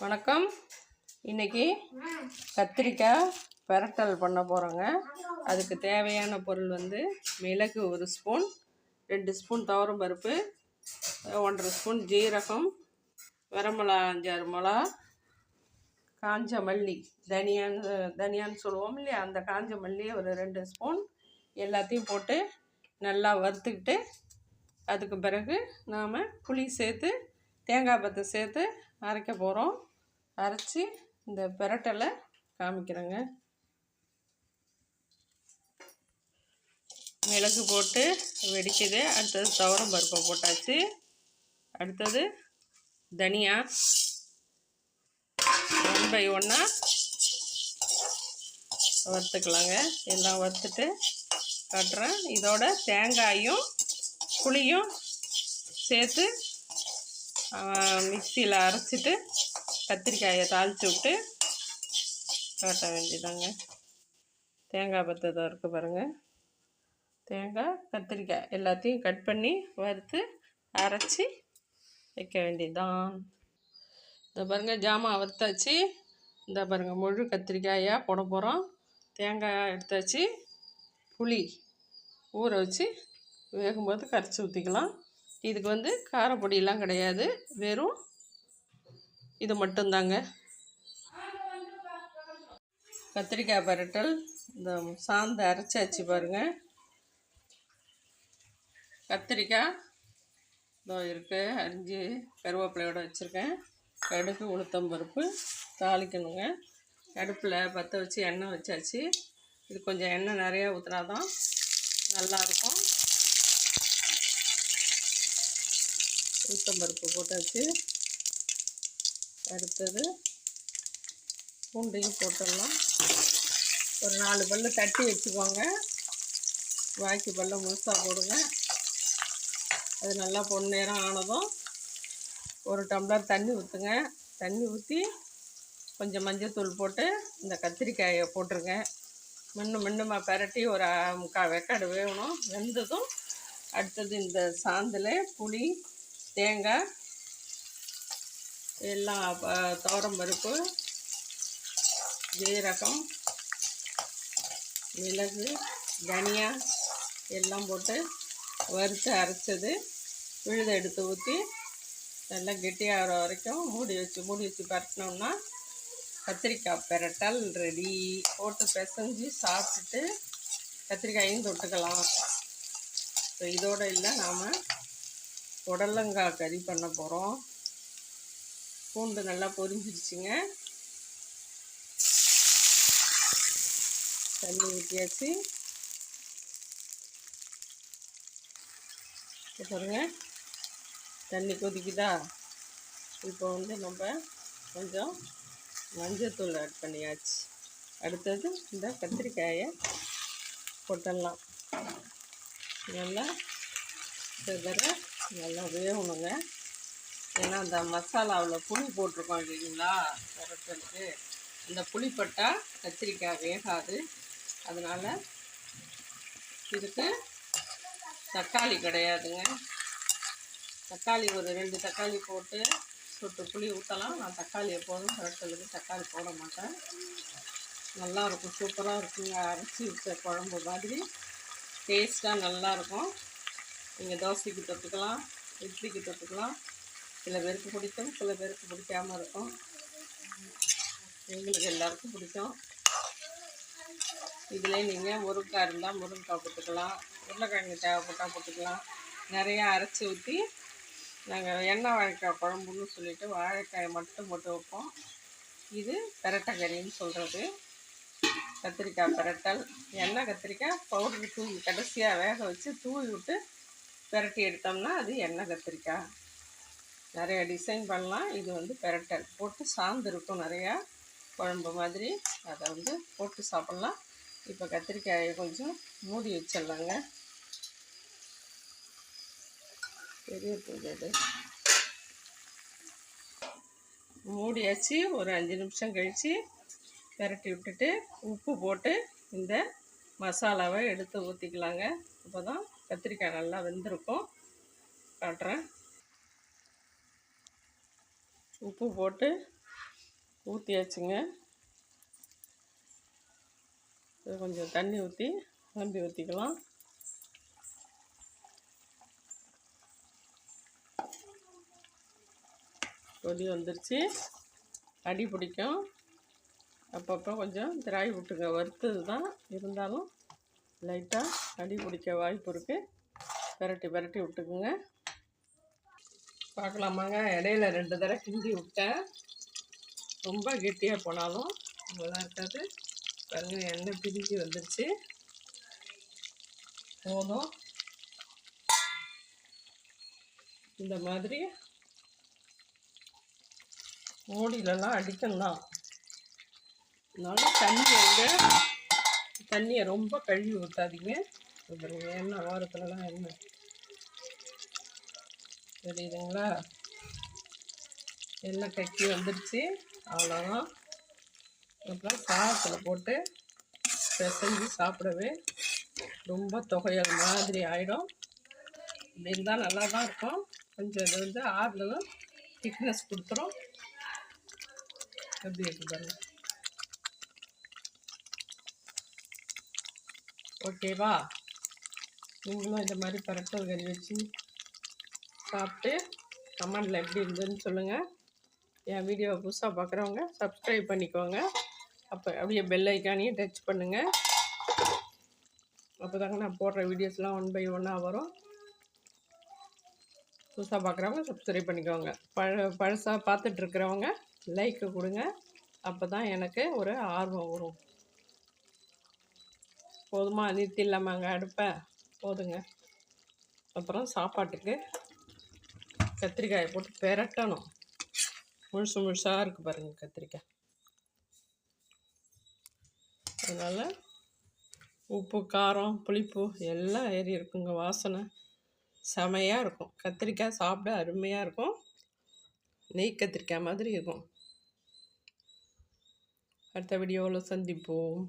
வணக்கம். இன்னைக்கு கத்திரிக்காய் பெரட்டல் பண்ண போகிறோங்க அதுக்கு தேவையான பொருள் வந்து மிளகு ஒரு ஸ்பூன் ரெண்டு ஸ்பூன் துவரம் பருப்பு ஒன்றரை ஸ்பூன் ஜீரகம் வரமிளகா அஞ்சாறு மிளகா காஞ்ச மல்லி தனியான்னு தனியான்னு சொல்லுவோம் இல்லையா? அந்த காஞ்ச மல்லியை ஒரு ரெண்டு ஸ்பூன் எல்லாத்தையும் போட்டு நல்லா வறுத்துக்கிட்டு அதுக்கு பிறகு நாம் புளி சேர்த்து தேங்காய் பத்தை சேர்த்து அரைக்க போகிறோம் அரைச்சி இந்த பிரட்டலை காமிக்கிறேங்க. மிளகு போட்டு வெடிக்குது. அடுத்தது துவரம் பருப்பை போட்டாச்சு. அடுத்தது தனியா ஒன் பை ஒன்னாக வறுத்துக்கலாங்க. எல்லாம் வறுத்துட்டு காட்டுறேன். இதோட தேங்காயும் புளியும் சேர்த்து மிக்சியில் அரைச்சிட்டு கத்திரிக்காயை தாளித்து விட்டு காட்ட வேண்டியதாங்க. தேங்காய் பத்ததை இருக்குது பாருங்கள் தேங்காய் கத்திரிக்காய் எல்லாத்தையும் கட் பண்ணி வறுத்து அரைச்சி வைக்க வேண்டியதுதான். இந்த பாருங்கள் ஜாமான் வறுத்தாச்சு. இந்த பாருங்கள் முழு கத்திரிக்காயாக போட போகிறோம் தேங்காய் எடுத்தாச்சு. புளி ஊற வச்சு வேகும்போது கரைச்சி ஊற்றிக்கலாம் இதுக்கு வந்து காரப்பொடியெலாம் கிடையாது. வெறும் இது மட்டும்தாங்க. கத்திரிக்காய் பரட்டல் இந்த சாந்து அரைச்சாச்சு பாருங்கள் கத்திரிக்காய் இதோ இருக்குது அரிஞ்சு கருவேப்பிலையோடு வச்சுருக்கேன். கடுகு உளுத்தம்பருப்பு தாளிக்கணுங்க. அடுப்பில் பற்ற வச்சு எண்ணெய் வச்சாச்சு. இது கொஞ்சம் எண்ணெய் நிறையா ஊற்றினா தான் நல்லாயிருக்கும் உளுத்தம்பருப்பு போட்டாச்சு. அடுத்தது பூண்டையும் போட்டுடலாம். ஒரு நாலு பல்லு தட்டி வச்சுக்கோங்க. வாய்க்கு பல்ல முழுசாக போடுங்க. அது நல்லா பொன்னேரம் ஆனதும் ஒரு டம்ளர் தண்ணி ஊற்றுங்க தண்ணி ஊற்றி கொஞ்சம் மஞ்சத்தூள் போட்டு இந்த கத்திரிக்காயை போட்டுருங்க. மின்னு மின்னுமா பரட்டி ஒரு முக்கால் வெக்காடு வேகணும். வெந்ததும் அடுத்தது இந்த சாந்தில் புளி தேங்காய் எல்லாம் துவரம் பருப்பு ஜீரகம் மிளகு தனியா எல்லாம் போட்டு வறுத்து அரைச்சது. விழுதை எடுத்து ஊற்றி நல்லா கெட்டியாகிற வரைக்கும் மூடி வச்சு மூடி வச்சு பரட்டினோம்னா கத்திரிக்காய் பெரட்டல் ரெடி போட்டு பிசைஞ்சு சாப்பிட்டுட்டு கத்திரிக்காயும் தொட்டுக்கலாம். இப்போ இதோடு இல்லை நாம் புடலங்காய் கறி பண்ண போகிறோம் பூண்டு நல்லா பொரிஞ்சிருச்சுங்க தண்ணி ஊற்றியாச்சு பாருங்க. தண்ணி கொதிக்குதா? இப்போ வந்து நம்ம கொஞ்சம் மஞ்சத்தூள் ஆட் பண்ணியாச்சு. அடுத்தது இந்த கத்திரிக்காயை கொட்டலாம். நல்லா செதற நல்லா வேகணுங்க. ஏன்னா அந்த மசாலாவில் புளி போட்டிருக்கோம் இல்லைங்களா? கரட்டலுக்கு அந்த புளிப்பட்டா கத்திரிக்காய் வேகாது. அதனால் இதுக்கு தக்காளி கிடையாதுங்க. தக்காளி ஒரு ரெண்டு தக்காளி போட்டு சொட்டு புளி ஊற்றலாம் நான் தக்காளி எப்போதும் கரட்டலுக்கு தக்காளி போட மாட்டேன். நல்லாயிருக்கும். சூப்பராக இருக்குங்க. அரைச்சி வச்ச குழம்பு மாதிரி. டேஸ்ட்டாக நல்லாயிருக்கும். நீங்கள் தோசைக்கு தொட்டுக்கலாம் இட்லிக்கு தொட்டுக்கலாம். சில பேருக்கு பிடிக்கும் சில பேருக்கு பிடிக்காமல் இருக்கும். எங்களுக்கு எல்லாருக்கும் பிடிக்கும். இதில் நீங்கள் முருங்கைக்காய் இருந்தால் முருங்கைக்காய் போட்டுக்கலாம். உருளைக்கிழங்கு தேவைப்பட்டால் போட்டுக்கலாம். நிறையா அரைச்சி ஊற்றி நாங்கள் எண்ணெய் வாழைக்காய் குழம்புன்னு சொல்லிவிட்டு வாழைக்காயை மட்டும் போட்டு வைப்போம். இது பெரட்டக்கறின்னு சொல்கிறது கத்திரிக்காய் பெரட்டல் எண்ணெய் கத்திரிக்காய் பவுடருக்கு தூவி கடைசியாக வேக வச்சு தூவி விட்டு பெரட்டி எடுத்தோம்னா அது எண்ணெய் கத்திரிக்காய். நிறையா டிசைன் பண்ணலாம். இது வந்து பெரட்டல். போட்டு சாந்து இருக்கும் நிறையா. குழம்பு மாதிரி. அதை வந்து போட்டு சாப்பிட்லாம். இப்போ கத்திரிக்காயை கொஞ்சம் மூடி வச்சிடலாங்க. பெரிய பூஜை மூடியாச்சு. ஒரு அஞ்சு நிமிஷம் கழித்து பெரட்டி விட்டுட்டு உப்பு போட்டு இந்த மசாலாவை எடுத்து ஊற்றிக்கலாங்க அப்போ தான் கத்திரிக்காய் நல்லா வெந்திருக்கும். காட்டுறேன். உப்பு போட்டு ஊற்றியாச்சுங்க இது கொஞ்சம் தண்ணி ஊற்றி குழம்பி ஊற்றிக்கலாம் கொதி வந்துருச்சு. அடி பிடிக்கும். அப்பப்போ கொஞ்சம் திராய் விட்டுங்க. வறுத்தது தான். இருந்தாலும் லைட்டாக அடி பிடிக்க வாய்ப்பு இருக்குது பெரட்டி பெரட்டி விட்டுக்குங்க. பார்க்கலாமாங்க. இடையில ரெண்டு தடவை கிண்டி விட்டேன். ரொம்ப கெட்டியாக போனாலும் நல்லா இருக்காது. பாருங்க எண்ணெய் பிரிஞ்சு வந்துருச்சு. போதும். இந்த மாதிரி மூடியிலலாம் அடிக்கணும் அதனால தண்ணி வந்து தண்ணியை ரொம்ப கழுவி ஊற்றாதீங்க பாருங்க எண்ணெய் வாரத்துலலாம் எண்ணெய் தெரியுதுங்களா? எண்ணெய் கக்கி வந்துடுச்சு அவ்வளோதான் அப்புறம் சாதத்தில் போட்டு பிசைஞ்சு சாப்பிடவே ரொம்ப தொகையல் மாதிரி ஆகிடும் இப்படி இருந்தால் நல்லா தான் இருக்கும். கொஞ்சம் இது வந்து ஆறுலதும் திக்னஸ் கொடுத்துரும். எப்படி இருக்கு பாருங்க. ஓகேவா நீங்களும் இந்த மாதிரி பரட்டல் கறி வச்சு சாப்பிட்டு கமெண்டில் எப்படி இருந்ததுன்னு சொல்லுங்கள் என் வீடியோவை புதுசாக பார்க்குறவங்க சப்ஸ்கிரைப் பண்ணிக்கோங்க. அப்போ அப்படியே பெல் ஐக்கானையும் டச் பண்ணுங்கள் அப்போ தாங்க நான் போடுற வீடியோஸ்லாம் ஒன் பை ஒன்னாக வரும். புதுசாக பார்க்குறவங்க சப்ஸ்கிரைப் பண்ணிக்கோங்க. பழ பழசாக பார்த்துட்ருக்குறவங்க லைக்கு கொடுங்க. அப்போ தான் எனக்கு ஒரு ஆர்வம் வரும். போதுமா நிறுத்திடலாமாங்க அடுப்பை? போதுங்க. அப்புறம் சாப்பாட்டுக்கு கத்திரிக்காயை போட்டு பெரட்டணும். முழுசு முழுசாக இருக்குது பாருங்கள் கத்திரிக்காய். அதனால் உப்பு காரம் புளிப்பு எல்லாம் ஏறி இருக்குங்க வாசனை. செமையாக இருக்கும். கத்திரிக்காய் சாப்பிட அருமையாக இருக்கும். நெய் கத்திரிக்காய் மாதிரி இருக்கும். அடுத்த வீடியோவில் சந்திப்போம்.